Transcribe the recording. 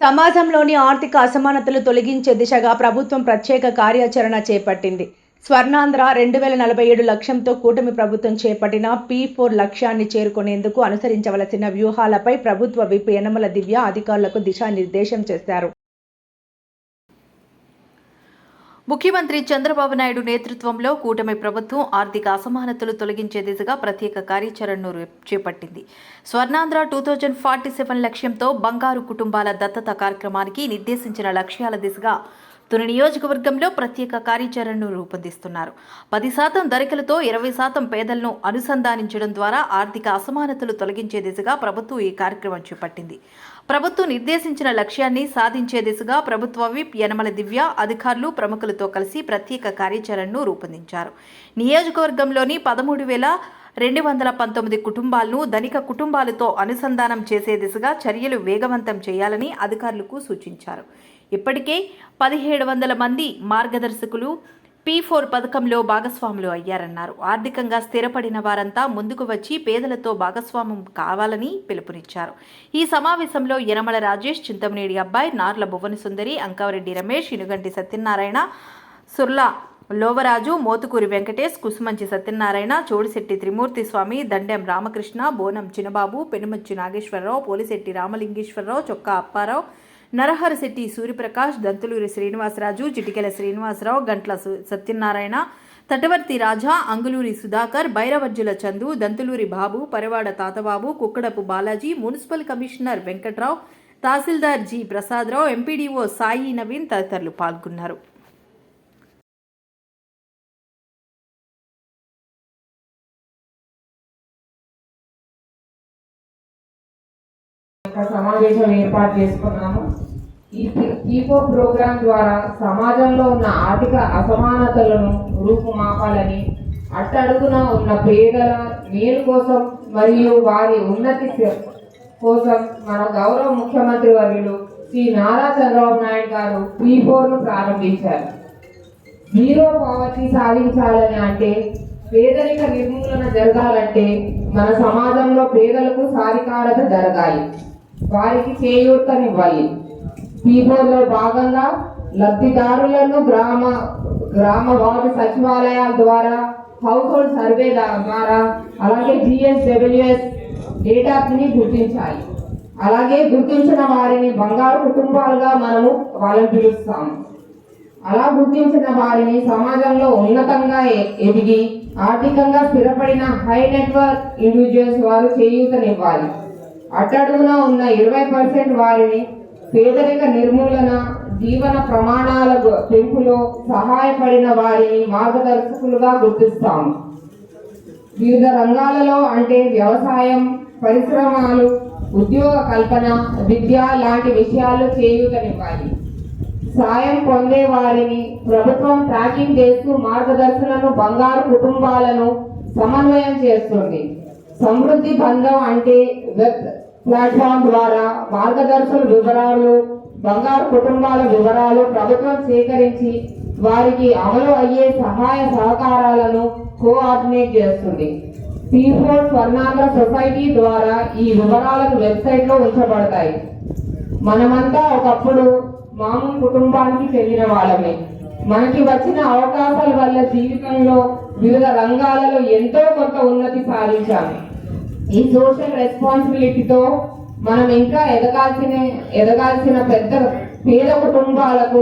సమాజంలోని ఆర్థిక అసమానతలు తొలగించే దిశగా ప్రభుత్వం ప్రత్యేక కార్యాచరణ చేపట్టింది. స్వర్ణాంధ్ర రెండు వేల నలభై ఏడు లక్ష్యంతో కూటమి ప్రభుత్వం చేపట్టిన పీ ఫోర్ లక్ష్యాన్ని చేరుకునేందుకు అనుసరించవలసిన వ్యూహాలపై ప్రభుత్వ విప్ యనమల దివ్య అధికారులకు దిశానిర్దేశం చేశారు. ముఖ్యమంత్రి చంద్రబాబు నాయుడు నేతృత్వంలో కూటమి ప్రభుత్వం ఆర్థిక అసమానతలు తొలగించే దిశగా ప్రత్యేక కార్యాచరణను చేపట్టింది. Swarnandhra two thousand forty seven లక్ష్యంతో బంగారు కుటుంబాల దత్తత కార్యక్రమానికి నిర్దేశించిన లక్ష్యాల దిశగా తుని నియోజకవర్గంలో ప్రత్యేక కార్యాచరణను రూపొందిస్తున్నారు. పది శాతం దరికలతో ఇరవై శాతం పేదలను అనుసంధానించడం ద్వారా ఆర్థిక అసమానతలు తొలగించే దిశగా ప్రభుత్వం ఈ కార్యక్రమం చేపట్టింది. ప్రభుత్వం నిర్దేశించిన లక్ష్యాన్ని సాధించే దిశగా ప్రభుత్వ విప్ యనమల దివ్య అధికారులు ప్రముఖులతో కలిసి ప్రత్యేక కార్యాచరణను రూపొందించారు. నియోజకవర్గంలోని పదమూడు వేల రెండు వందల పంతొమ్మిది కుటుంబాలను ధనిక కుటుంబాలతో అనుసంధానం చేసే దిశగా చర్యలు వేగవంతం చేయాలని అధికారులకు సూచించారు. ఇప్పటికే పదిహేడు వందల మంది మార్గదర్శకులు పీ ఫోర్ పథకంలో భాగస్వాములు అయ్యారన్నారు. ఆర్థికంగా స్థిరపడిన వారంతా ముందుకు వచ్చి పేదలతో భాగస్వామ్యం కావాలని పిలుపునిచ్చారు. ఈ సమావేశంలో యనమల రాజేష్ చింతమనేడి అబ్బాయి నార్ల భువనసుందరి అంకారెడ్డి రమేష్ ఇనుగంటి సత్యనారాయణ సుర్లా లోవరాజు మోతుకూరి వెంకటేష్ కుసుమంచి సత్యనారాయణ చోడిశెట్టి త్రిమూర్తి స్వామి దండెం రామకృష్ణ బోనం Chinababu పెనుమచ్చి Nageswararao Polisetty Ramalingeswararao Chokka Apparao Naraharasetty Suryaprakash Dantuluri Srinivasaraju Chitikela Srinivasarao Gantla Satyanarayana Tatavarthi Raja Anguluri Sudhakar Bhairavarjula Chandu Dantuluri Babu Paravada Tatababu Kukkadapu Balaji municipal commissioner Venkatrao tahsildar G. Prasadarao MPDO Sai Naveen తదితరులు పాల్గొన్నారు. సమావేశం ఏర్పాటు చేసుకున్నాము. ఈ కీపో programme ద్వారా సమాజంలో ఉన్న ఆర్థిక అసమానతలను రూపుమాపాలని అట్టడుగున ఉన్న పేదల మేలు కోసం మరియు వారి ఉన్నతి కోసం మన గౌరవ ముఖ్యమంత్రి వర్యులు శ్రీ నారా చంద్రబాబు నాయుడు గారు పీ ప్రారంభించారు. జీరో పావర్టీ సాధించాలని అంటే పేదరిక నిర్మూలన జరగాలంటే మన సమాజంలో పేదలకు సాధికారత జరగాలి. వారికి చేయూతనివ్వాలి. పీపోలో భాగంగా లబ్ధిదారులను గ్రామ గ్రామ వార్డు సచివాలయాల ద్వారా హౌస్ హోల్డ్ సర్వే ద్వారా అలాగే జిఎస్డబ్ల్యూఎస్ డేటాని గుర్తించాలి. అలాగే గుర్తించిన వారిని బంగారు కుటుంబాలుగా మనము వాళ్ళని పిలుస్తాము. అలా గుర్తించిన వారిని సమాజంలో ఉన్నతంగా ఎదిగి ఆర్థికంగా స్థిరపడిన హై నెట్వర్క్ ఇండివిజువల్స్ వారు చేయూతనివ్వాలి. అట్టడుగున ఉన్న ఇరవై పర్సెంట్ వారిని పేదరిక నిర్మూలన జీవన ప్రమాణాల పెంపులో సహాయపడిన వారిని మార్గదర్శకులుగా గుర్తిస్తాము. వివిధ రంగాలలో అంటే వ్యవసాయం పరిశ్రమలు ఉద్యోగ కల్పన విద్య లాంటి విషయాల్లో చేయూతనివ్వాలి. సాయం పొందే వారిని ప్రభుత్వం ట్రాకింగ్ చేస్తూ మార్గదర్శనను బంగారు కుటుంబాలను సమన్వయం చేస్తుంది. సమృద్ధి బంధం అంటే వెబ్ ప్లాట్ఫామ్ ద్వారా మార్గదర్శన వివరాలు బంగారు కుటుంబాల వివరాలు ప్రభుత్వం సేకరించి వారికి అమలు అయ్యే సహాయ సహకారాలను కోఆర్డినేట్ చేస్తుంది. ఫోర్ స్వర్ణాంధ్ర సొసైటీ ద్వారా ఈ వివరాలను వెబ్సైట్లో ఉంచబడతాయి. మనమంతా ఒకప్పుడు మామూలు కుటుంబానికి చెందిన వాళ్ళమే. మనకి వచ్చిన అవకాశాల వల్ల జీవితంలో వివిధ రంగాలలో ఎంతో కొంత ఉన్నతి సాధించాము. ఈ సోషల్ రెస్పాన్సిబిలిటీతో మనం ఇంకా ఎదగాల్సిన ఎదగాల్సిన పెద్ద పేద కుటుంబాలకు